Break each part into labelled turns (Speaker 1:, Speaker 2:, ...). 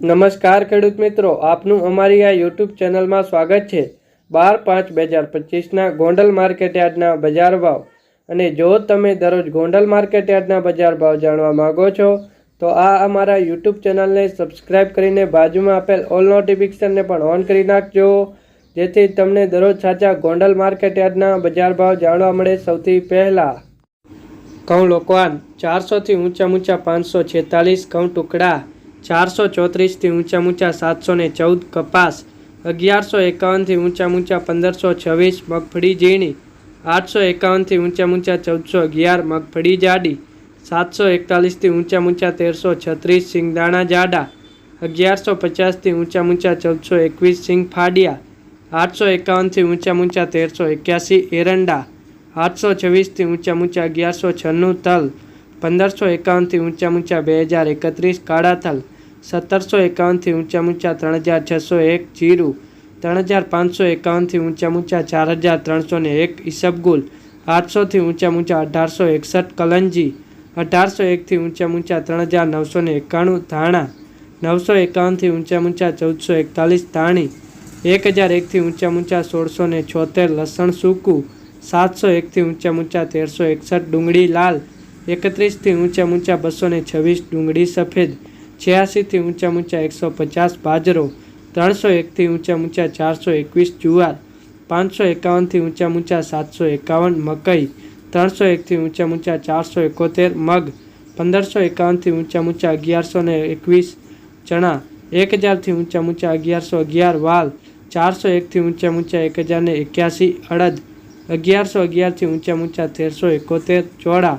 Speaker 1: નમસ્કાર ખેડૂત મિત્રો, આપનું અમારી આ યુટ્યુબ ચેનલમાં સ્વાગત છે. બાર પાંચ બે હજાર પચીસના ગોંડલ માર્કેટ યાર્ડના બજાર ભાવ. અને જો તમે દરરોજ ગોંડલ માર્કેટ યાર્ડના બજાર ભાવ જાણવા માંગો છો, તો આ અમારા યુટ્યુબ ચેનલને સબસ્ક્રાઈબ કરીને બાજુમાં આપેલ ઓલ નોટિફિકેશનને પણ ઓન કરી નાખજો. જેથી તમને દરરોજ સાચા ગોંડલ માર્કેટ યાર્ડના બજાર ભાવ જાણવા મળે સૌથી પહેલાં. ઘઉં લોકવાન ચારસોથી ઊંચા ઊંચા પાંચસો છેતાલીસ ઘઉં ટુકડા. ચારસો ચોત્રીસથી ઊંચા ઊંચા સાતસો ને ચૌદ કપાસ, અગિયારસો એકાવનથી ઊંચા ઊંચા પંદરસો છવ્વીસ મગફળી ઝીણી, આઠસો એકાવનથી ઊંચા ઊંચા ચૌદસો અગિયાર મગફળી જાડી, સાતસો એકતાલીસથી ઊંચા ઊંચા તેરસો છત્રીસ સિંગદાણા જાડા, અગિયારસો પચાસથી ઊંચા ઊંચા ચૌદસો એકવીસ સિંગ ફાડિયા, આઠસો એકાવનથી ઊંચા ઊંચા તેરસો એક્યાસી એરંડા, આઠસો છવ્વીસથી ઊંચા ઊંચા અગિયારસો છન્નું તલ, પંદરસો એકાવનથી ઊંચા ઊંચા બે હજાર એકત્રીસ કાળા તલ સત્તરસો એકાવનથી ઊંચા ઊંચા ત્રણ હજાર છસો એક જીરું, ત્રણ હજાર પાંચસો એકાવનથી ઊંચા ઊંચા ચાર હજાર ત્રણસો ને એક ઈસબગુલ, આઠસોથી ઊંચા ઊંચા અઢારસો એકસઠ કલંજી, અઢારસો એકથી ઊંચા ઊંચા ત્રણ હજાર નવસો ને એકાણું ધાણા, નવસો એકાવનથી ઊંચા ઊંચા ચૌદસો એકતાલીસ ધાણી, એક હજાર એકથી ઊંચા ઊંચા સોળસો ને છોતેર લસણ સૂકું, સાતસો એકથી ઊંચા ઊંચા તેરસો એકસઠ ડુંગળી લાલ, એકત્રીસથી ઊંચા ઊંચા બસો ને છવ્વીસ ડુંગળી સફેદ છ્યાસીથી ઊંચા ઊંચા એકસો પચાસ બાજરો ત્રણસો એકથી ઊંચા ઊંચા ચારસો એકવીસ જુવાર પાંચસો એકાવનથી ઊંચા ઊંચા સાતસો એકાવન મકઈ ત્રણસો એકથી ઊંચા ઊંચા ચારસો એકોતેર મગ પંદરસો એકાવનથી ઊંચા ઊંચા અગિયારસો ને એકવીસ ચણા એક હજારથી ઊંચા ઊંચા અગિયારસો અગિયાર વાલ ચારસો એકથી ઊંચા ઊંચા એક હજાર ને એક્યાસી અડદ અગિયારસો અગિયારથી ઊંચા ઊંચા તેરસો એકોતેર ચોળા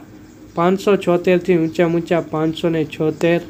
Speaker 1: પાંચસો છોતેરથી ઊંચા ઊંચા પાંચસો ને છોતેર